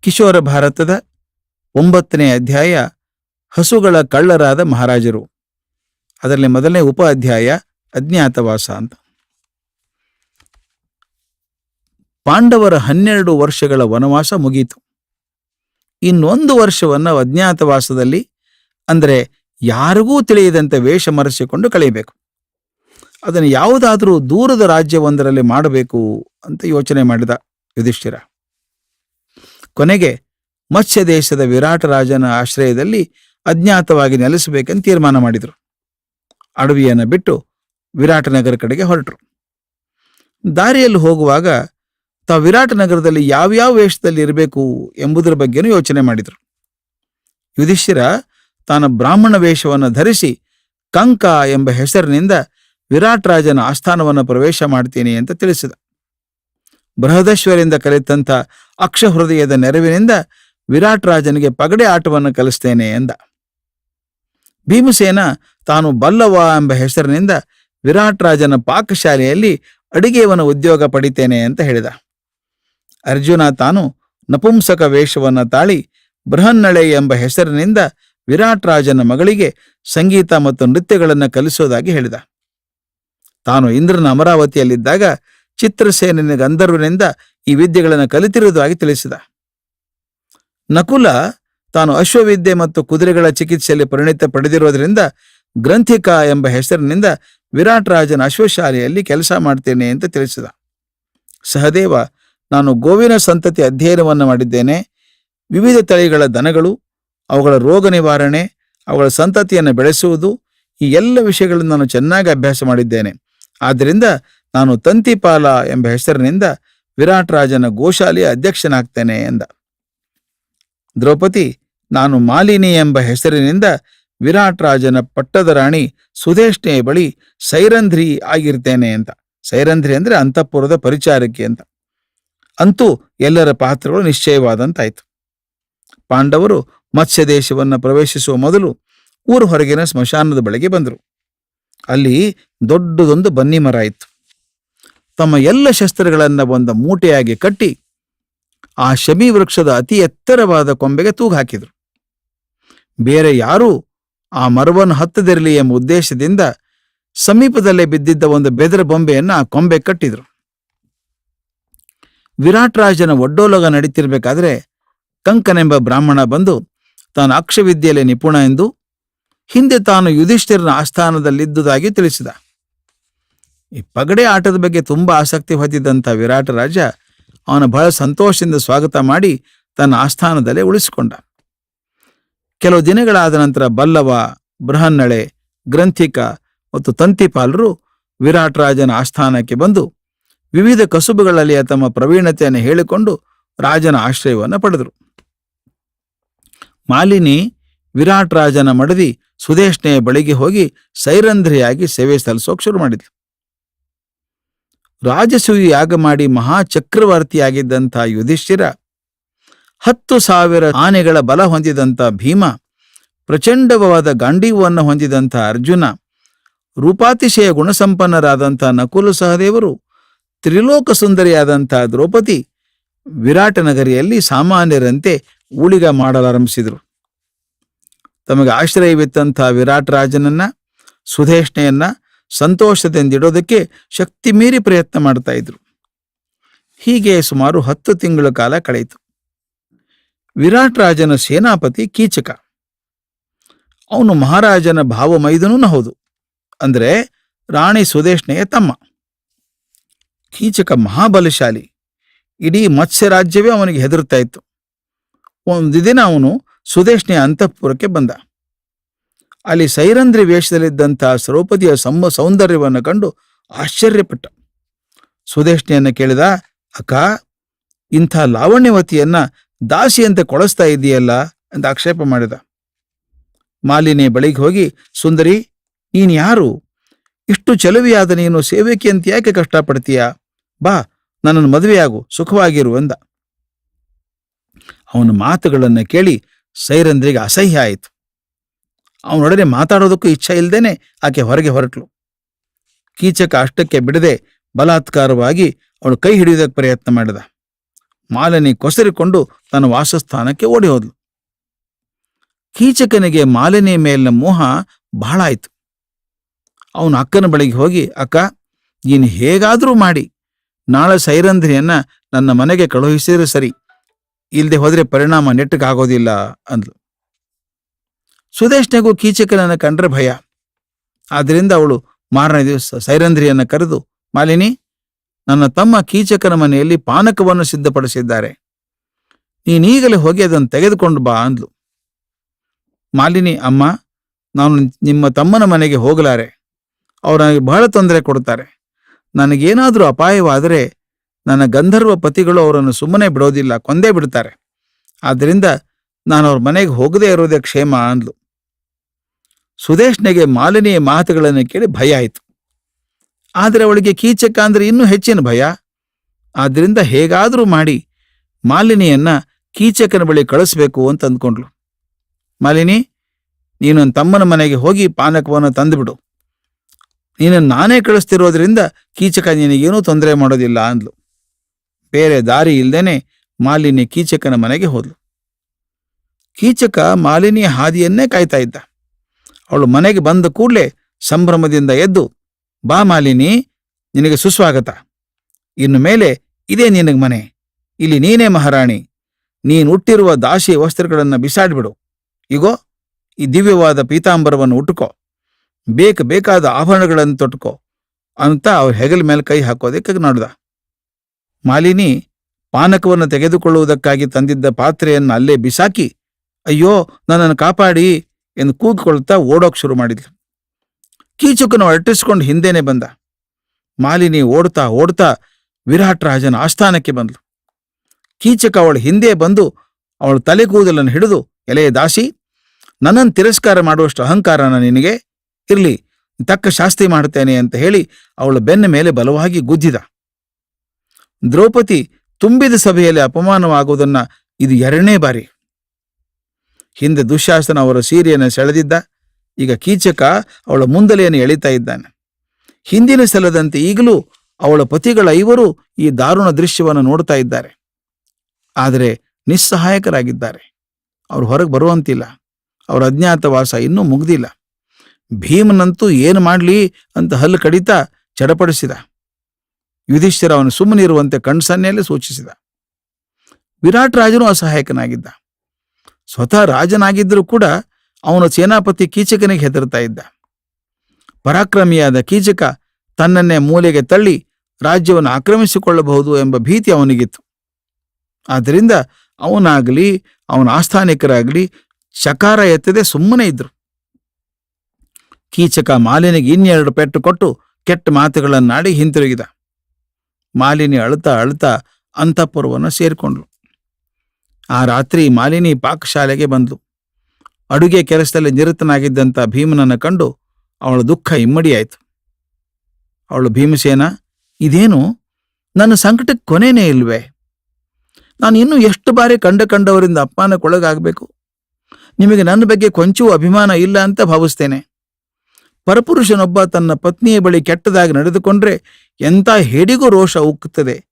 ಕಿಶೋರ ಭಾರತದ ಒಂಬತ್ತನೇ ಅಧ್ಯಾಯ ಹಸುಗಳ ಕಳ್ಳರಾದ ಮಹಾರಾಜರು. ಅದರಲ್ಲಿ ಮೊದಲನೇ ಉಪ ಅಧ್ಯಾಯ ಅಜ್ಞಾತವಾಸ ಅಂತ. ಪಾಂಡವರ ಹನ್ನೆರಡು ವರ್ಷಗಳ ವನವಾಸ ಮುಗೀತು. ಇನ್ನೊಂದು ವರ್ಷವನ್ನು ಅಜ್ಞಾತವಾಸದಲ್ಲಿ ಅಂದರೆ ಯಾರಿಗೂ ತಿಳಿಯದಂತೆ ವೇಷ ಮರೆಸಿಕೊಂಡು ಕಳೆಯಬೇಕು. ಅದನ್ನು ಯಾವುದಾದರೂ ದೂರದ ರಾಜ್ಯವೊಂದರಲ್ಲಿ ಮಾಡಬೇಕು ಅಂತ ಯೋಚನೆ ಮಾಡಿದ ಯುಧಿಷ್ಠಿರ. ಕೊನೆಗೆ ಮತ್ಸ್ಯ ದೇಶದ ವಿರಾಟ ರಾಜನ ಆಶ್ರಯದಲ್ಲಿ ಅಜ್ಞಾತವಾಗಿ ನೆಲೆಸಬೇಕೆಂದು ತೀರ್ಮಾನ ಮಾಡಿದರು. ಅಡವಿಯನ್ನು ಬಿಟ್ಟು ವಿರಾಟ ನಗರ ಕಡೆಗೆ ಹೊರಟರು. ದಾರಿಯಲ್ಲಿ ಹೋಗುವಾಗ ತಾವು ವಿರಾಟ ನಗರದಲ್ಲಿ ಯಾವ್ಯಾವ ವೇಷದಲ್ಲಿ ಇರಬೇಕು ಎಂಬುದರ ಬಗ್ಗೆನೂ ಯೋಚನೆ ಮಾಡಿದರು. ಯುಧಿಷ್ಠಿರ ತಾನು ಬ್ರಾಹ್ಮಣ ವೇಷವನ್ನು ಧರಿಸಿ ಕಂಕ ಎಂಬ ಹೆಸರಿನಿಂದ ವಿರಾಟ್ ರಾಜನ ಆಸ್ಥಾನವನ್ನು ಪ್ರವೇಶ ಮಾಡ್ತೀನಿ ಅಂತ ತಿಳಿಸಿದ. ಬೃಹದೇಶ್ವರಿಂದ ಕಲಿತಂತ ಅಕ್ಷಹೃದಯದ ನೆರವಿನಿಂದ ವಿರಾಟ್ ರಾಜನಿಗೆ ಪಗಡೆ ಆಟವನ್ನು ಕಲಿಸ್ತೇನೆ ಎಂದ. ಭೀಮಸೇನ ತಾನು ಬಲ್ಲವ ಎಂಬ ಹೆಸರಿನಿಂದ ವಿರಾಟ್ ರಾಜನ ಪಾಕಶಾಲೆಯಲ್ಲಿ ಅಡಿಗೆಯವನ ಉದ್ಯೋಗ ಪಡಿತೇನೆ ಅಂತ ಹೇಳಿದ. ಅರ್ಜುನ ತಾನು ನಪುಂಸಕ ವೇಷವನ್ನ ತಾಳಿ ಬೃಹನ್ನಳೆ ಎಂಬ ಹೆಸರಿನಿಂದ ವಿರಾಟ್ ರಾಜನ ಮಗಳಿಗೆ ಸಂಗೀತ ಮತ್ತು ನೃತ್ಯಗಳನ್ನು ಕಲಿಸೋದಾಗಿ ಹೇಳಿದ. ತಾನು ಇಂದ್ರನ ಅಮರಾವತಿಯಲ್ಲಿದ್ದಾಗ ಚಿತ್ರಸೇನಿನ ಗಂಧರ್ವನಿಂದ ಈ ವಿದ್ಯೆಗಳನ್ನು ಕಲಿತಿರುವುದಾಗಿ ತಿಳಿಸಿದ. ನಕುಲ ತಾನು ಅಶ್ವವಿದ್ಯೆ ಮತ್ತು ಕುದುರೆಗಳ ಚಿಕಿತ್ಸೆಯಲ್ಲಿ ಪರಿಣಿತ ಪಡೆದಿರೋದ್ರಿಂದ ಗ್ರಂಥಿಕ ಎಂಬ ಹೆಸರಿನಿಂದ ವಿರಾಟ್ ರಾಜನ ಅಶ್ವಶಾಲೆಯಲ್ಲಿ ಕೆಲಸ ಮಾಡ್ತೇನೆ ಅಂತ ತಿಳಿಸಿದ. ಸಹದೇವ, ನಾನು ಗೋವಿನ ಸಂತತಿ ಅಧ್ಯಯನವನ್ನು ಮಾಡಿದ್ದೇನೆ. ವಿವಿಧ ತಳಿಗಳ ದನಗಳು, ಅವುಗಳ ರೋಗ ನಿವಾರಣೆ, ಅವುಗಳ ಸಂತತಿಯನ್ನು ಬೆಳೆಸುವುದು, ಈ ಎಲ್ಲ ವಿಷಯಗಳನ್ನು ನಾನು ಚೆನ್ನಾಗಿ ಅಭ್ಯಾಸ ಮಾಡಿದ್ದೇನೆ. ಆದ್ದರಿಂದ ನಾನು ತಂತಿಪಾಲ ಎಂಬ ಹೆಸರಿನಿಂದ ವಿರಾಟ್ ರಾಜನ ಗೋಶಾಲೆಯ ಅಧ್ಯಕ್ಷನಾಗ್ತೇನೆ ಎಂದ. ದ್ರೌಪದಿ, ನಾನು ಮಾಲಿನಿ ಎಂಬ ಹೆಸರಿನಿಂದ ವಿರಾಟ್ ರಾಜನ ಪಟ್ಟದ ರಾಣಿ ಸುಧೇಷ್ಣೆಯ ಬಳಿ ಸೈರಂಧ್ರಿ ಆಗಿರ್ತೇನೆ ಅಂತ ಸೈರಂಧ್ರಿ ಅಂದ್ರೆ ಅಂತಃಪುರದ ಪರಿಚಾರಕ್ಕೆ ಅಂತ ಅಂತೂ ಎಲ್ಲರ ಪಾತ್ರಗಳು ನಿಶ್ಚಯವಾದಂತಾಯ್ತು. ಪಾಂಡವರು ಮತ್ಸ್ಯ ದೇಶವನ್ನು ಪ್ರವೇಶಿಸುವ ಮೊದಲು ಊರು ಹೊರಗಿನ ಸ್ಮಶಾನದ ಬಳಿಗೆ ಬಂದರು. ಅಲ್ಲಿ ದೊಡ್ಡದೊಂದು ಬನ್ನಿ ಮರ ಇತ್ತು. ತಮ್ಮ ಎಲ್ಲ ಶಸ್ತ್ರಗಳನ್ನು ಒಂದು ಮೂಟೆಯಾಗಿ ಕಟ್ಟಿ ಆ ಶಮಿ ವೃಕ್ಷದ ಅತಿ ಎತ್ತರವಾದ ಕೊಂಬೆಗೆ ತೂಗು ಹಾಕಿದರು. ಬೇರೆ ಯಾರೂ ಆ ಮರವನ್ನು ಹತ್ತದಿರಲಿ ಎಂಬ ಉದ್ದೇಶದಿಂದ ಸಮೀಪದಲ್ಲೇ ಬಿದ್ದಿದ್ದ ಒಂದು ಬೆದರ ಬೊಂಬೆಯನ್ನು ಆ ಕೊಂಬೆ ಕಟ್ಟಿದರು. ವಿರಾಟ್ ರಾಜನ ಒಡ್ಡೋಲಗ ನಡೀತಿರ್ಬೇಕಾದ್ರೆ ಕಂಕನೆಂಬ ಬ್ರಾಹ್ಮಣ ಬಂದು ತಾನು ಅಕ್ಷವಿದ್ಯೆಯಲ್ಲಿ ನಿಪುಣ ಎಂದು ಹಿಂದೆ ತಾನು ಯುಧಿಷ್ಠಿರನ ಆಸ್ಥಾನದಲ್ಲಿದ್ದುದಾಗಿ ತಿಳಿಸಿದ. ಈ ಪಗಡೆ ಆಟದ ಬಗ್ಗೆ ತುಂಬಾ ಆಸಕ್ತಿ ಹೊಂದಿದ್ದಂಥ ವಿರಾಟ ರಾಜ ಅವನ ಬಹಳ ಸಂತೋಷದಿಂದ ಸ್ವಾಗತ ಮಾಡಿ ತನ್ನ ಆಸ್ಥಾನದಲ್ಲೇ ಉಳಿಸಿಕೊಂಡ. ಕೆಲವು ದಿನಗಳಾದ ನಂತರ ಬಲ್ಲವ, ಬೃಹನ್ನಳೆ, ಗ್ರಂಥಿಕ ಮತ್ತು ತಂತಿಪಾಲರು ವಿರಾಟ್ ರಾಜನ ಆಸ್ಥಾನಕ್ಕೆ ಬಂದು ವಿವಿಧ ಕಸುಬುಗಳಲ್ಲಿ ತಮ್ಮ ಪ್ರವೀಣತೆಯನ್ನು ಹೇಳಿಕೊಂಡು ರಾಜನ ಆಶ್ರಯವನ್ನು ಪಡೆದರು. ಮಾಲಿನಿ ವಿರಾಟ್ ರಾಜನ ಮಡದಿ ಸುದೇಶ್ನೆಯ ಬಳಿಗೆ ಹೋಗಿ ಸೈರಂಧ್ರಿಯಾಗಿ ಸೇವೆ ಸಲ್ಲಿಸೋಕೆ ಶುರು ಮಾಡಿದ್ಲು. ರಾಜಸೂಯಿ ಯಾಗ ಮಾಡಿ ಮಹಾಚಕ್ರವರ್ತಿಯಾಗಿದ್ದಂಥ ಯುಧಿಷ್ಠಿರ, ಹತ್ತು ಸಾವಿರ ಆನೆಗಳ ಬಲ ಹೊಂದಿದಂಥ ಭೀಮ, ಪ್ರಚಂಡವಾದ ಗಾಂಡೀವವನ್ನು ಹೊಂದಿದಂಥ ಅರ್ಜುನ, ರೂಪಾತಿಶಯ ಗುಣಸಂಪನ್ನರಾದಂಥ ನಕುಲ ಸಹದೇವರು, ತ್ರಿಲೋಕ ಸುಂದರಿಯಾದಂಥ ದ್ರೌಪದಿ ವಿರಾಟನಗರಿಯಲ್ಲಿ ಸಾಮಾನ್ಯರಂತೆ ಉಳಿಗ ಮಾಡಲಾರಂಭಿಸಿದರು. ತಮಗೆ ಆಶ್ರಯವಿತ್ತಂಥ ವಿರಾಟ್ ರಾಜನನ್ನ, ಸುಧೇಷ್ಣೆಯನ್ನ ಸಂತೋಷದಿಂದಿಡೋದಕ್ಕೆ ಶಕ್ತಿ ಮೀರಿ ಪ್ರಯತ್ನ ಮಾಡ್ತಾ ಇದ್ರು. ಹೀಗೆ ಸುಮಾರು ಹತ್ತು ತಿಂಗಳ ಕಾಲ ಕಳೆಯಿತು. ವಿರಾಟ್ ರಾಜನ ಸೇನಾಪತಿ ಕೀಚಕ. ಅವನು ಮಹಾರಾಜನ ಭಾವಮೈದನೂ ಹೌದು. ಅಂದ್ರೆ ರಾಣಿ ಸುದೇಶ್ನೆಯ ತಮ್ಮ. ಕೀಚಕ ಮಹಾಬಲಶಾಲಿ. ಇಡೀ ಮತ್ಸ್ಯ ರಾಜ್ಯವೇ ಅವನಿಗೆ ಹೆದರುತ್ತಾ ಇತ್ತು. ಒಂದು ದಿನ ಅವನು ಸುದೇಶ್ನೆಯ ಅಂತಃಪುರಕ್ಕೆ ಬಂದ. ಅಲ್ಲಿ ಸೈರಂದ್ರಿ ವೇಷದಲ್ಲಿದ್ದಂಥ ದ್ರೌಪದಿಯ ಸಮ ಸೌಂದರ್ಯವನ್ನು ಕಂಡು ಆಶ್ಚರ್ಯಪಟ್ಟ. ಸುದೇಶ್ನಿಯನ್ನು ಕೇಳಿದ, ಅಕ್ಕ, ಇಂಥ ಲಾವಣ್ಯವತಿಯನ್ನ ದಾಸಿಯಂತೆ ಕೊಳಸ್ತಾ ಇದೆಯಲ್ಲ ಅಂತ ಆಕ್ಷೇಪ ಮಾಡಿದ. ಮಾಲಿನಿ ಬಳಿಗೆ ಹೋಗಿ, ಸುಂದರಿ, ನೀನ್ ಯಾರು? ಇಷ್ಟು ಚೆಲುವಿಯಾದ ನೀನು ಸೇವೆಕೆ ಅಂತ ಯಾಕೆ ಕಷ್ಟಪಡ್ತೀಯಾ? ಬಾ, ನನ್ನನ್ನು ಮದುವೆಯಾಗು, ಸುಖವಾಗಿರು ಎಂದ ಅವನ ಮಾತುಗಳನ್ನು ಕೇಳಿ ಸೈರಂದ್ರಿಗೆ ಅಸಹ್ಯ ಆಯಿತು. ಅವನೊಡನೆ ಮಾತಾಡೋದಕ್ಕೂ ಇಚ್ಛೆ ಇಲ್ಲದೇನೆ ಆಕೆ ಹೊರಗೆ ಹೊರಟ್ಲು. ಕೀಚಕ ಅಷ್ಟಕ್ಕೆ ಬಿಡದೆ ಬಲಾತ್ಕಾರವಾಗಿ ಅವಳು ಕೈ ಹಿಡಿಯೋದಕ್ಕೆ ಪ್ರಯತ್ನ ಮಾಡಿದ. ಮಾಲಿನಿ ಕೊಸರಿಕೊಂಡು ತನ್ನ ವಾಸಸ್ಥಾನಕ್ಕೆ ಓಡಿ ಹೋದ್ಲು ಕೀಚಕನಿಗೆ ಮಾಲಿನಿ ಮೇಲಿನ ಮೋಹ ಬಹಳ ಆಯ್ತು. ಅವನು ಅಕ್ಕನ ಬಳಿಗೆ ಹೋಗಿ, ಅಕ್ಕ, ನೀನು ಹೇಗಾದರೂ ಮಾಡಿ. ನಾಳೆ ಸೈರಂಧ್ರಿಯನ್ನ ನನ್ನ ಮನೆಗೆ ಕಳುಹಿಸಿದ್ರೆ ಸರಿ. ಇಲ್ಲದೆ ಹೋದ್ರೆ ಪರಿಣಾಮ ನೆಟ್ಟಗಾಗೋದಿಲ್ಲ, ಅಂದ್ಲು. ಸುದೇಶ್ನಿಗೂ ಕೀಚಕನನ್ನು ಕಂಡ್ರೆ ಭಯ. ಆದ್ದರಿಂದ ಅವಳು ಮಾರನೇ ದಿವಸ ಸೈರಂಧ್ರಿಯನ್ನು ಕರೆದು, ಮಾಲಿನಿ, ನನ್ನ ತಮ್ಮ ಕೀಚಕನ ಮನೆಯಲ್ಲಿ ಪಾನಕವನ್ನು ಸಿದ್ಧಪಡಿಸಿದ್ದಾರೆ. ನೀನೀಗಲೇ ಹೋಗಿ ಅದನ್ನು ತೆಗೆದುಕೊಂಡು ಬಾ ಅಂದ್ಲು. ಮಾಲಿನಿ, ಅಮ್ಮ, ನಾನು ನಿಮ್ಮ ತಮ್ಮನ ಮನೆಗೆ ಹೋಗಲಾರೆ. ಅವರು ನನಗೆ ಬಹಳ ತೊಂದರೆ ಕೊಡ್ತಾರೆ ನನಗೇನಾದರೂ ಅಪಾಯವಾದರೆ ನನ್ನ ಗಂಧರ್ವ ಪತಿಗಳು ಅವರನ್ನು ಸುಮ್ಮನೆ ಬಿಡೋದಿಲ್ಲ, ಕೊಂದೇ ಬಿಡ್ತಾರೆ. ಆದ್ದರಿಂದ ನಾನು ಅವ್ರ ಮನೆಗೆ ಹೋಗದೇ ಇರೋದೇ ಕ್ಷೇಮ ಅಂದ್ಲು. ಸುದೇಶ್ನಿಗೆ ಮಾಲಿನಿಯ ಮಾತುಗಳನ್ನು ಕೇಳಿ ಭಯ ಆಯಿತು. ಆದರೆ ಅವಳಿಗೆ ಕೀಚಕ ಅಂದರೆ ಇನ್ನೂ ಹೆಚ್ಚಿನ ಭಯ? ಆದ್ದರಿಂದ ಹೇಗಾದರೂ ಮಾಡಿ ಮಾಲಿನಿಯನ್ನ ಕೀಚಕನ ಬಳಿ ಕಳಿಸ್ಬೇಕು ಅಂತ ಅಂದ್ಕೊಂಡ್ಳು. ಮಾಲಿನಿ, ನೀನು ತಮ್ಮನ ಮನೆಗೆ ಹೋಗಿ ಪಾನಕವನ್ನು ತಂದುಬಿಡು. ನೀನು ನಾನೇ ಕಳಿಸ್ತಿರೋದ್ರಿಂದ ಕೀಚಕ ನಿನಗೇನೂ ತೊಂದರೆ ಮಾಡೋದಿಲ್ಲ ಅಂದ್ಲು. ಬೇರೆ ದಾರಿ ಇಲ್ಲದೇನೆ ಮಾಲಿನಿ ಕೀಚಕನ ಮನೆಗೆ ಹೋದ್ಲು. ಕೀಚಕ ಮಾಲಿನಿಯ ಹಾದಿಯನ್ನೇ ಕಾಯ್ತಾ ಇದ್ದ. ಅವಳು ಮನೆಗೆ ಬಂದ ಕೂಡಲೇ ಸಂಭ್ರಮದಿಂದ ಎದ್ದು, ಬಾ ಮಾಲಿನಿ, ನಿನಗೆ ಸುಸ್ವಾಗತ. ಇನ್ನು ಮೇಲೆ ಇದೇ ನಿನಗೆ ಮನೆ. ಇಲ್ಲಿ ನೀನೇ ಮಹಾರಾಣಿ. ನೀನು ಹುಟ್ಟಿರುವ ದಾಸಿ ವಸ್ತ್ರಗಳನ್ನು ಬಿಸಾಡ್ಬಿಡು. ಇಗೋ, ಈ ದಿವ್ಯವಾದ ಪೀತಾಂಬರವನ್ನು ಉಟ್ಕೋ ಬೇಕ ಬೇಕಾದ ಆಭರಣಗಳನ್ನು ತೊಟ್ಕೊ. ಅಂತ ಅವ್ರ ಹೆಗಲ ಮೇಲೆ ಕೈ ಹಾಕೋದಕ್ಕೆ ನೋಡ್ದ ಮಾಲಿನಿ ಪಾನಕವನ್ನು ತೆಗೆದುಕೊಳ್ಳುವುದಕ್ಕಾಗಿ ತಂದಿದ್ದ ಪಾತ್ರೆಯನ್ನು ಅಲ್ಲೇ ಬಿಸಾಕಿ, ಅಯ್ಯೋ, ನನ್ನನ್ನು ಕಾಪಾಡಿ. ಎಂದು ಕೂಗಿಕೊಳ್ತಾ ಓಡೋಕ್ ಶುರು ಮಾಡಿದ್ಲು. ಕೀಚುಕನು ಅಟ್ಟಿಸ್ಕೊಂಡು ಹಿಂದೆನೆ ಬಂದ. ಮಾಲಿನಿ ಓಡ್ತಾ ಓಡ್ತಾ ವಿರಾಟ್ ರಾಜನ ಆಸ್ಥಾನಕ್ಕೆ ಬಂದ್ಲು. ಕೀಚಕ ಅವಳು ಹಿಂದೆ ಬಂದು ಅವಳ ತಲೆ ಕೂದಲನ್ನು ಹಿಡಿದು ಎಲೆಯ ದಾಸಿ, ನನ್ನನ್ನು ತಿರಸ್ಕಾರ ಮಾಡುವಷ್ಟು ಅಹಂಕಾರನ ನಿನಗೆ ಇರಲಿ ತಕ್ಕ ಶಾಸ್ತಿ ಮಾಡುತ್ತೇನೆ ಅಂತ ಹೇಳಿ ಅವಳು ಬೆನ್ನ ಮೇಲೆ ಬಲವಾಗಿ ಗುದ್ದಿದ. ದ್ರೌಪದಿ ತುಂಬಿದ ಸಭೆಯಲ್ಲಿ ಅಪಮಾನವಾಗುವುದನ್ನ ಇದು ಎರಡನೇ ಬಾರಿ. ಹಿಂದೆ ದುಶ್ಯಾಸನ ಅವರ ಸೀರೆಯನ್ನು ಸೆಳೆದಿದ್ದ. ಈಗ ಕೀಚಕ ಅವಳ ಮುಂದಲೆಯನ್ನು ಎಳಿತಾ ಇದ್ದಾನೆ. ಹಿಂದಿನ ಸಲದಂತೆ ಈಗಲೂ ಅವಳ ಪತಿಗಳ ಐವರು ಈ ದಾರುಣ ದೃಶ್ಯವನ್ನು ನೋಡ್ತಾ ಇದ್ದಾರೆ. ಆದರೆ ನಿಸ್ಸಹಾಯಕರಾಗಿದ್ದಾರೆ. ಅವರು ಹೊರಗೆ ಬರುವಂತಿಲ್ಲ. ಅವರ ಅಜ್ಞಾತವಾಸ ಇನ್ನೂ ಮುಗ್ದಿಲ್ಲ. ಭೀಮನಂತೂ ಏನು ಮಾಡಲಿ ಅಂತ ಹಲ್ಲು ಕಡಿತ ಚಡಪಡಿಸಿದ. ಯುಧಿಷ್ಠಿರ ಅವನು ಸುಮ್ಮನಿರುವಂತೆ ಕಣ್ಸನ್ನೆಯಲ್ಲಿ ಸೂಚಿಸಿದ. ವಿರಾಟ್ ರಾಜನು ಅಸಹಾಯಕನಾಗಿದ್ದ. ಸ್ವತಃ ರಾಜನಾಗಿದ್ದರೂ ಕೂಡ ಅವನು ಸೇನಾಪತಿ ಕೀಚಕನಿಗೆ ಹೆದರ್ತಾ ಇದ್ದ. ಪರಾಕ್ರಮಿಯಾದ ಕೀಚಕ ತನ್ನನ್ನೇ ಮೂಲೆಗೆ ತಳ್ಳಿ ರಾಜ್ಯವನ್ನು ಆಕ್ರಮಿಸಿಕೊಳ್ಳಬಹುದು ಎಂಬ ಭೀತಿ ಅವನಿಗಿತ್ತು. ಆದ್ದರಿಂದ ಅವನಾಗಲಿ, ಅವನ ಆಸ್ಥಾನಿಕರಾಗಲಿ ಶಕಾರ ಎತ್ತದೆ ಸುಮ್ಮನೆ ಇದ್ರು. ಕೀಚಕ ಮಾಲಿನಿಗೆ ಇನ್ನೆರಡು ಪೆಟ್ಟು ಕೊಟ್ಟು ಕೆಟ್ಟ ಮಾತುಗಳನ್ನಾಡಿ ಹಿಂತಿರುಗಿದ. ಮಾಲಿನಿ ಅಳುತ್ತಾ ಅಳುತ್ತಾ ಅಂತಃಪುರವನ್ನು ಸೇರಿಕೊಂಡ್ಳು. ಆ ರಾತ್ರಿ ಮಾಲಿನಿ ಪಾಕಶಾಲೆಗೆ ಬಂದ್ಲು. ಅಡುಗೆ ಕೆಲಸದಲ್ಲಿ ನಿರತನಾಗಿದ್ದಂಥ ಭೀಮನನ್ನು ಕಂಡು ಅವಳ ದುಃಖ ಇಮ್ಮಡಿಯಾಯಿತು. ಅವಳು, ಭೀಮಸೇನ, ಇದೇನು? ನನ್ನ ಸಂಕಟಕ್ಕೆ ಕೊನೆಯೇ ಇಲ್ವೇ? ನಾನು ಇನ್ನೂ ಎಷ್ಟು ಬಾರಿ ಕಂಡ ಕಂಡವರಿಂದ ಅಪಮಾನಕ್ಕೊಳಗಾಗಬೇಕು? ನಿಮಗೆ ನನ್ನ ಬಗ್ಗೆ ಕೊಂಚವೂ ಅಭಿಮಾನ ಇಲ್ಲ ಅಂತ ಭಾವಿಸ್ತೇನೆ. ಪರಪುರುಷನೊಬ್ಬ ತನ್ನ ಪತ್ನಿಯ ಬಳಿ ಕೆಟ್ಟದಾಗಿ ನಡೆದುಕೊಂಡ್ರೆ ಎಂಥ ಹೇಡಿಗೂ ರೋಷ ಉಕ್ಕುತ್ತದೆ.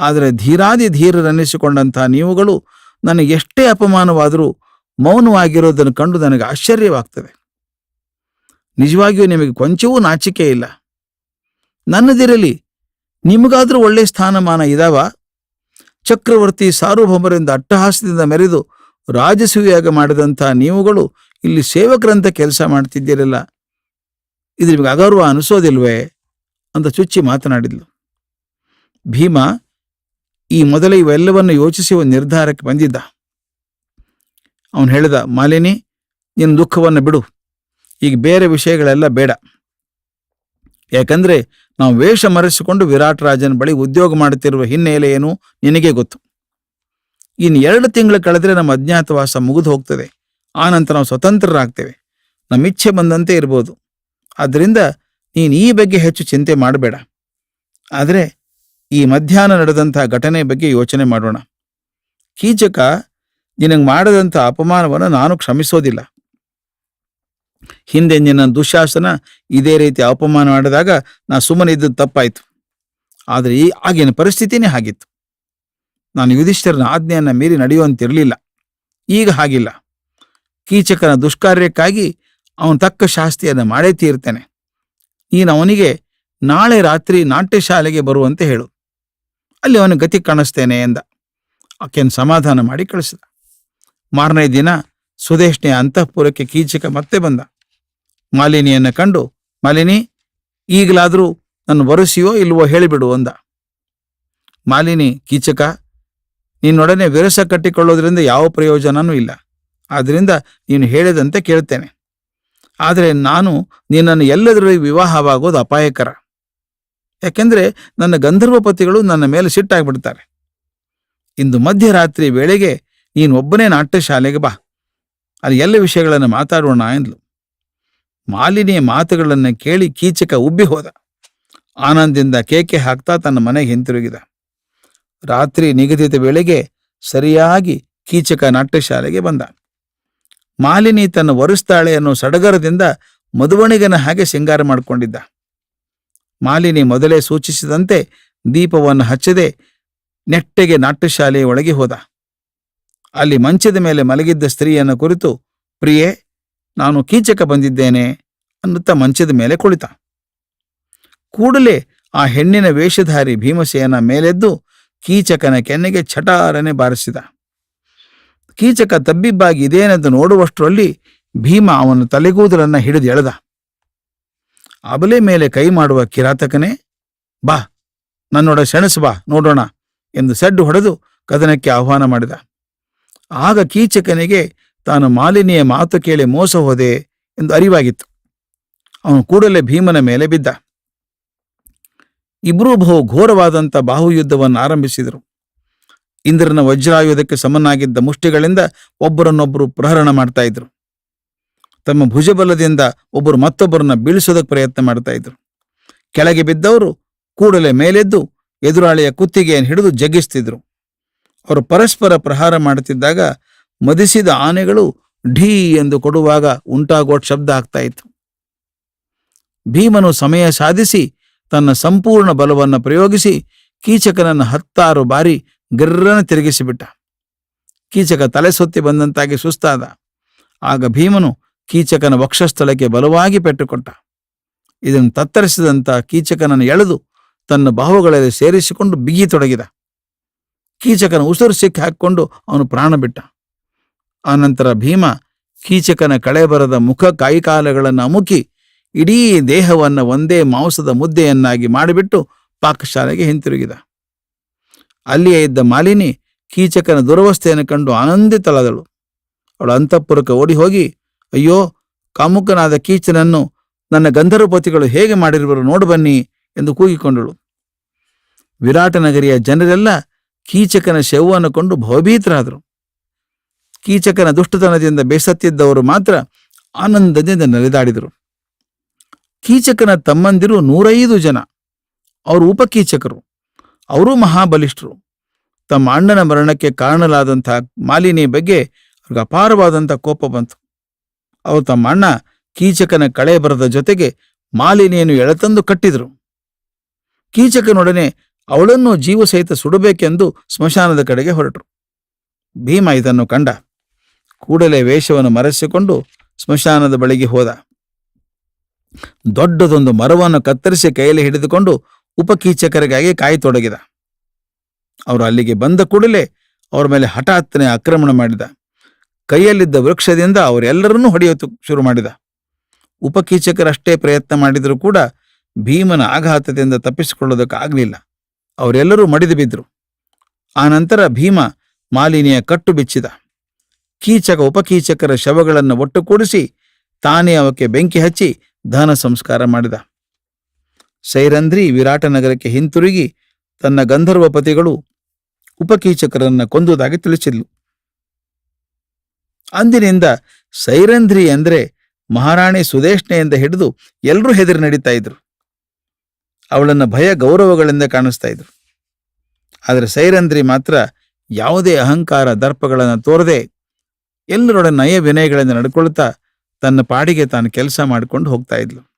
ಆದರೆ ಧೀರಾದಿ ಧೀರರನ್ನಿಸಿಕೊಂಡಂಥ ನೀವುಗಳು ನನಗೆ ಎಷ್ಟೇ ಅಪಮಾನವಾದರೂ ಮೌನವಾಗಿರೋದನ್ನು ಕಂಡು ನನಗೆ ಆಶ್ಚರ್ಯವಾಗ್ತದೆ ನಿಜವಾಗಿಯೂ ನಿಮಗೆ ಕೊಂಚವೂ ನಾಚಿಕೆ ಇಲ್ಲ. ನನ್ನದಿರಲಿ ನಿಮಗಾದರೂ ಒಳ್ಳೆಯ ಸ್ಥಾನಮಾನ ಇದಾವ? ಚಕ್ರವರ್ತಿ ಸಾರ್ವಭೌಮರಿಂದ ಅಟ್ಟಹಾಸದಿಂದ ಮೆರೆದು ರಾಜಸೂಯಾಗ ಮಾಡಿದಂಥ ನೀವುಗಳು ಇಲ್ಲಿ ಸೇವಕರಂತ ಕೆಲಸ ಮಾಡ್ತಿದ್ದೀರಲ್ಲ? ಇದು ನಿಮಗೆ ಅಗೌರವ ಅನಿಸೋದಿಲ್ವೇ? ಅಂತ ಚುಚ್ಚಿ ಮಾತನಾಡಿದ್ಲು. ಭೀಮ ಈ ಮೊದಲ ಇವೆಲ್ಲವನ್ನು ಯೋಚಿಸಿ ಒಂದು ನಿರ್ಧಾರಕ್ಕೆ ಬಂದಿದ್ದ. ಅವನು ಹೇಳಿದ, ಮಾಲಿನಿ ನಿನ್ನ ದುಃಖವನ್ನು ಬಿಡು. ಈಗ ಬೇರೆ ವಿಷಯಗಳೆಲ್ಲ ಬೇಡ. ಯಾಕಂದ್ರೆ ನಾವು ವೇಷ ಮರೆಸಿಕೊಂಡು ವಿರಾಟ್ ರಾಜನ ಬಳಿ ಉದ್ಯೋಗ ಮಾಡುತ್ತಿರುವ ಹಿನ್ನೆಲೆ ಏನು ನಿನಗೆ ಗೊತ್ತು. ಇನ್ನು ಎರಡು ತಿಂಗಳು ಕಳೆದ್ರೆ ನಮ್ಮ ಅಜ್ಞಾತವಾಸ ಮುಗಿದು ಹೋಗ್ತದೆ. ಆ ನಂತರ ನಾವು ಸ್ವತಂತ್ರರಾಗ್ತೇವೆ. ನಮ್ಮ ಇಚ್ಛೆ ಬಂದಂತೆ ಇರ್ಬೋದು. ಆದ್ದರಿಂದ ನೀನು ಈ ಬಗ್ಗೆ ಹೆಚ್ಚು ಚಿಂತೆ ಮಾಡಬೇಡ. ಆದರೆ ಈ ಮಧ್ಯಾಹ್ನ ನಡೆದಂತಹ ಘಟನೆ ಬಗ್ಗೆ ಯೋಚನೆ ಮಾಡೋಣ. ಕೀಚಕ ನಿನಗೆ ಮಾಡದಂಥ ಅಪಮಾನವನ್ನು ನಾನು ಕ್ಷಮಿಸೋದಿಲ್ಲ. ಹಿಂದೆ ನಿನ್ನ ದುಶಾಸನ ಇದೇ ರೀತಿ ಅಪಮಾನ ಮಾಡಿದಾಗ ನಾ ಸುಮ್ಮನೆ ಇದ್ದದ್ದು ತಪ್ಪಾಯಿತು. ಆದರೆ ಈ ಆಗಿನ ಪರಿಸ್ಥಿತಿನೇ ಹಾಗಿತ್ತು. ನಾನು ಯುಧಿಷ್ಠರನ ಆಜ್ಞೆಯನ್ನ ಮೀರಿ ನಡೆಯುವಂತಿರಲಿಲ್ಲ. ಈಗ ಹಾಗಿಲ್ಲ. ಕೀಚಕನ ದುಷ್ಕಾರ್ಯಕ್ಕಾಗಿ ಅವನು ತಕ್ಕ ಶಾಸ್ತಿಯನ್ನು ಮಾಡೇ ತೀರ್ತೇನೆ. ನೀನು ಅವನಿಗೆ ನಾಳೆ ರಾತ್ರಿ ನಾಟ್ಯಶಾಲೆಗೆ ಬರುವಂತೆ ಹೇಳು. ಅಲ್ಲಿ ಅವನ ಗತಿ ಕಾಣಿಸ್ತೇನೆ ಎಂದ. ಆಕೆಯನ್ನು ಸಮಾಧಾನ ಮಾಡಿ ಕಳಿಸಿದ. ಮಾರನೇ ದಿನ ಸುದೇಶ್ನೆಯ ಅಂತಃಪುರಕ್ಕೆ ಕೀಚಕ ಮತ್ತೆ ಬಂದ. ಮಾಲಿನಿಯನ್ನು ಕಂಡು, ಮಾಲಿನಿ, ಈಗಲಾದರೂ ನನ್ನ ವರಸಿಯೋ ಇಲ್ವೋ ಹೇಳಿಬಿಡು ಅಂದ. ಮಾಲಿನಿ, ಕೀಚಕ, ನಿನ್ನೊಡನೆ ವಿರಸ ಕಟ್ಟಿಕೊಳ್ಳೋದ್ರಿಂದ ಯಾವ ಪ್ರಯೋಜನವೂ ಇಲ್ಲ. ಆದ್ದರಿಂದ ನೀನು ಹೇಳಿದಂತೆ ಕೇಳ್ತೇನೆ. ಆದರೆ ನಾನು ನಿನ್ನನ್ನು ಎಲ್ಲದರಲ್ಲಿ ವಿವಾಹವಾಗೋದು ಅಪಾಯಕರ. ಯಾಕೆಂದ್ರೆ ನನ್ನ ಗಂಧರ್ವ ಪತಿಗಳು ನನ್ನ ಮೇಲೆ ಸಿಟ್ಟಾಗ್ಬಿಡ್ತಾರೆ. ಇಂದು ಮಧ್ಯರಾತ್ರಿ ವೇಳೆಗೆ ನೀನು ಒಬ್ಬನೇ ನಾಟ್ಯ ಶಾಲೆಗೆ ಬಾ. ಅಲ್ಲಿ ಎಲ್ಲ ವಿಷಯಗಳನ್ನು ಮಾತಾಡೋಣ ಎಂದ್ಲು. ಮಾಲಿನಿಯ ಮಾತುಗಳನ್ನು ಕೇಳಿ ಕೀಚಕ ಉಬ್ಬಿ ಹೋದ. ಆನಂದದಿಂದ ಕೇಕೆ ಹಾಕ್ತಾ ತನ್ನ ಮನೆಗೆ ಹಿಂತಿರುಗಿದ. ರಾತ್ರಿ ನಿಗದಿತ ವೇಳೆಗೆ ಸರಿಯಾಗಿ ಕೀಚಕ ನಾಟ್ಯಶಾಲೆಗೆ ಬಂದ. ಮಾಲಿನಿ ತನ್ನ ವರುಸ್ತಾಳೆ ಅನ್ನೋ ಸಡಗರದಿಂದ ಮದುವಣಿಗನ ಹಾಗೆ ಸಿಂಗಾರ ಮಾಡಿಕೊಂಡಿದ್ದ. ಮಾಲಿನಿ ಮೊದಲೇ ಸೂಚಿಸಿದಂತೆ ದೀಪವನ್ನು ಹಚ್ಚದೆ ನೆಟ್ಟಗೆ ನಾಟ್ಯಶಾಲೆಯ ಒಳಗೆ ಹೋದ. ಅಲ್ಲಿ ಮಂಚದ ಮೇಲೆ ಮಲಗಿದ್ದ ಸ್ತ್ರೀಯನ್ನು ಕುರಿತು, ಪ್ರಿಯೆ, ನಾನು ಕೀಚಕ ಬಂದಿದ್ದೇನೆ ಅನ್ನುತ್ತ ಮಂಚದ ಮೇಲೆ ಕುಳಿತ. ಕೂಡಲೇ ಆ ಹೆಣ್ಣಿನ ವೇಷಧಾರಿ ಭೀಮಸೇನ ಮೇಲೆದ್ದು ಕೀಚಕನ ಕೆನ್ನೆಗೆ ಚಟಾರನೆ ಬಾರಿಸಿದ. ಕೀಚಕ ತಬ್ಬಿಬ್ಬಾಗಿ ಇದೇನೆಂದು ನೋಡುವಷ್ಟರಲ್ಲಿ ಭೀಮ ಅವನ ತಲೆಗೂದಲನ್ನ ಹಿಡಿದು ಎಳೆದ. ಅಬಲೆ ಮೇಲೆ ಕೈ ಮಾಡುವ ಕಿರಾತಕನೇ, ಬಾ, ನನ್ನೊಡ ಸೆಣಸು ಬಾ, ನೋಡೋಣ ಎಂದು ಸಡ್ಡು ಹೊಡೆದು ಕದನಕ್ಕೆ ಆಹ್ವಾನ ಮಾಡಿದ. ಆಗ ಕೀಚಕನಿಗೆ, ತಾನು ಮಾಲಿನಿಯ ಮಾತು ಕೇಳಿ ಮೋಸ ಹೋದೆ ಎಂದು ಅರಿವಾಗಿತ್ತು. ಅವನು ಕೂಡಲೇ ಭೀಮನ ಮೇಲೆ ಬಿದ್ದ. ಇಬ್ಬರೂ ಬಹು ಘೋರವಾದಂಥ ಬಾಹುಯುದ್ಧವನ್ನು ಆರಂಭಿಸಿದರು. ಇಂದ್ರನ ವಜ್ರಾಯುಧಕ್ಕೆ ಸಮನಾಗಿದ್ದ ಮುಷ್ಟಿಗಳಿಂದ ಒಬ್ಬರನ್ನೊಬ್ಬರು ಪ್ರಹರಣ ಮಾಡ್ತಾ ಇದ್ರು. ತಮ್ಮ ಭುಜಬಲದಿಂದ ಒಬ್ಬರು ಮತ್ತೊಬ್ಬರನ್ನ ಬೀಳಿಸೋದಕ್ಕೆ ಪ್ರಯತ್ನ ಮಾಡ್ತಾ ಇದ್ರು. ಕೆಳಗೆ ಬಿದ್ದವರು ಕೂಡಲೇ ಮೇಲೆದ್ದು ಎದುರಾಳಿಯ ಕುತ್ತಿಗೆಯನ್ನು ಹಿಡಿದು ಜಗ್ಗಿಸ್ತಿದ್ರು ಅವರು ಪರಸ್ಪರ ಪ್ರಹಾರ ಮಾಡುತ್ತಿದ್ದಾಗ ಮದಿಸಿದ ಆನೆಗಳು ಢೀ ಎಂದು ಕೊಡುವಾಗ ಉಂಟಾಗುವ ಶಬ್ದ ಆಗ್ತಾ ಇತ್ತು. ಭೀಮನು ಸಮಯ ಸಾಧಿಸಿ ತನ್ನ ಸಂಪೂರ್ಣ ಬಲವನ್ನು ಪ್ರಯೋಗಿಸಿ ಕೀಚಕನನ್ನು ಹತ್ತಾರು ಬಾರಿ ಗಿರ್ರನ ತಿರುಗಿಸಿಬಿಟ್ಟ. ಕೀಚಕ ತಲೆ ಸುತ್ತಿ ಬಂದಂತಾಗಿ ಸುಸ್ತಾದ. ಆಗ ಭೀಮನು ಕೀಚಕನ ವಕ್ಷಸ್ಥಳಕ್ಕೆ ಬಲವಾಗಿ ಪೆಟ್ಟುಕೊಟ್ಟ. ಇದನ್ನು ತತ್ತರಿಸಿದಂಥ ಕೀಚಕನನ್ನು ಎಳೆದು ತನ್ನ ಬಾಹುಗಳಲ್ಲಿ ಸೇರಿಸಿಕೊಂಡು ಬಿಗಿತೊಡಗಿದ ಕೀಚಕನ ಉಸಿರು ಸಿಕ್ಕಿ ಹಾಕಿಕೊಂಡು ಅವನು ಪ್ರಾಣ ಬಿಟ್ಟ. ಆನಂತರ ಭೀಮ ಕೀಚಕನ ಕಳೆಬರದ ಮುಖ ಕೈಕಾಲಗಳನ್ನು ಅಮುಕಿ ಇಡೀ ದೇಹವನ್ನು ಒಂದೇ ಮಾಂಸದ ಮುದ್ದೆಯನ್ನಾಗಿ ಮಾಡಿಬಿಟ್ಟು ಪಾಕಶಾಲೆಗೆ ಹಿಂತಿರುಗಿದ. ಅಲ್ಲಿಯೇ ಇದ್ದ ಮಾಲಿನಿ ಕೀಚಕನ ದುರವಸ್ಥೆಯನ್ನು ಕಂಡು ಆನಂದಿತಳಾದಳು. ಅವಳು ಅಂತಃಪುರಕ್ಕೆ ಓಡಿ ಹೋಗಿ ಅಯ್ಯೋ, ಕಾಮುಕನಾದ ಕೀಚನನ್ನು ನನ್ನ ಗಂಧರ್ವಪತಿಗಳು ಹೇಗೆ ಮಾಡಿರುವರು ನೋಡಬನ್ನಿ ಎಂದು ಕೂಗಿಕೊಂಡಳು. ವಿರಾಟನಗರಿಯ ಜನರೆಲ್ಲ ಕೀಚಕನ ಶವವನ್ನು ಕೊಂಡು ಭವಭೀತರಾದರು ಕೀಚಕನ ದುಷ್ಟತನದಿಂದ ಬೇಸತ್ತಿದ್ದವರು ಮಾತ್ರ ಆನಂದದಿಂದ ನೆಲೆದಾಡಿದರು. ಕೀಚಕನ ತಮ್ಮಂದಿರು ನೂರೈದು ಜನ. ಅವರು ಉಪಕೀಚಕರು. ಅವರೂ ಮಹಾಬಲಿಷ್ಠರು. ತಮ್ಮ ಅಣ್ಣನ ಮರಣಕ್ಕೆ ಕಾರಣಲಾದಂತಹ ಮಾಲಿನಿ ಬಗ್ಗೆ ಅವ್ರಿಗೆ ಅಪಾರವಾದಂಥ ಕೋಪ ಬಂತು. ಅವರು ತಮ್ಮ ಅಣ್ಣ ಕೀಚಕನ ಕಳೆ ಬರದ ಜೊತೆಗೆ ಮಾಲಿನಿಯನ್ನು ಎಳೆತಂದು ಕಟ್ಟಿದರು. ಕೀಚಕನೊಡನೆ ಅವಳನ್ನು ಜೀವ ಸಹಿತ ಸುಡಬೇಕೆಂದು ಸ್ಮಶಾನದ ಕಡೆಗೆ ಹೊರಟರು. ಭೀಮ ಇದನ್ನು ಕಂಡ ಕೂಡಲೇ ವೇಷವನ್ನು ಮರೆಸಿಕೊಂಡು ಸ್ಮಶಾನದ ಬಳಿಗೆ ಹೋದ. ದೊಡ್ಡದೊಂದು ಮರವನ್ನು ಕತ್ತರಿಸಿ ಕೈಯಲ್ಲಿ ಹಿಡಿದುಕೊಂಡು ಉಪಕೀಚಕರಿಗಾಗಿ ಕಾಯತೊಡಗಿದ. ಅವರು ಅಲ್ಲಿಗೆ ಬಂದ ಕೂಡಲೇ ಅವರ ಮೇಲೆ ಹಠಾತ್ತನೆ ಆಕ್ರಮಣ ಮಾಡಿದ. ಕೈಯಲ್ಲಿದ್ದ ವೃಕ್ಷದಿಂದ ಅವರೆಲ್ಲರನ್ನೂ ಹೊಡೆಯೋದು ಶುರು ಮಾಡಿದ. ಉಪಕೀಚಕರಷ್ಟೇ ಪ್ರಯತ್ನ ಮಾಡಿದರೂ ಕೂಡ ಭೀಮನ ಆಘಾತದಿಂದ ತಪ್ಪಿಸಿಕೊಳ್ಳೋದಕ್ಕಾಗಲಿಲ್ಲ. ಅವರೆಲ್ಲರೂ ಮಡಿದು ಬಿದ್ದರು ಆನಂತರ ಭೀಮ ಮಾಲಿನಿಯ ಕಟ್ಟು ಬಿಚ್ಚಿದ. ಕೀಚಕ ಉಪಕೀಚಕರ ಶವಗಳನ್ನು ಒಟ್ಟುಗೂಡಿಸಿ ತಾನೇ ಅವಕ್ಕೆ ಬೆಂಕಿ ಹಚ್ಚಿ ದಹನ ಸಂಸ್ಕಾರ ಮಾಡಿದ. ಸೈರಂಧ್ರಿ ವಿರಾಟನಗರಕ್ಕೆ ಹಿಂತಿರುಗಿ ತನ್ನ ಗಂಧರ್ವ ಪತಿಗಳು ಉಪಕೀಚಕರನ್ನ ಕೊಂದುದಾಗಿ ತಿಳಿಸಿದ್ಲು. ಅಂದಿನಿಂದ ಸೈರಂಧ್ರಿ ಅಂದರೆ ಮಹಾರಾಣಿ ಸುದೇಶ್ನೆಯಿಂದ ಹಿಡಿದು ಎಲ್ಲರೂ ಹೆದರಿ ನಡೀತಾ ಇದ್ರು. ಅವಳನ್ನ ಭಯ ಗೌರವಗಳಿಂದ ಕಾಣಿಸ್ತಾ ಇದ್ರು. ಆದರೆ ಸೈರಂಧ್ರಿ ಮಾತ್ರ ಯಾವುದೇ ಅಹಂಕಾರ ದರ್ಪಗಳನ್ನು ತೋರದೆ ಎಲ್ಲರೊಡನೆ ನಯ ವಿನಯಗಳಿಂದ ನಡ್ಕೊಳ್ತಾ ತನ್ನ ಪಾಡಿಗೆ ತಾನು ಕೆಲಸ ಮಾಡಿಕೊಂಡು ಹೋಗ್ತಾ ಇದ್ಲು.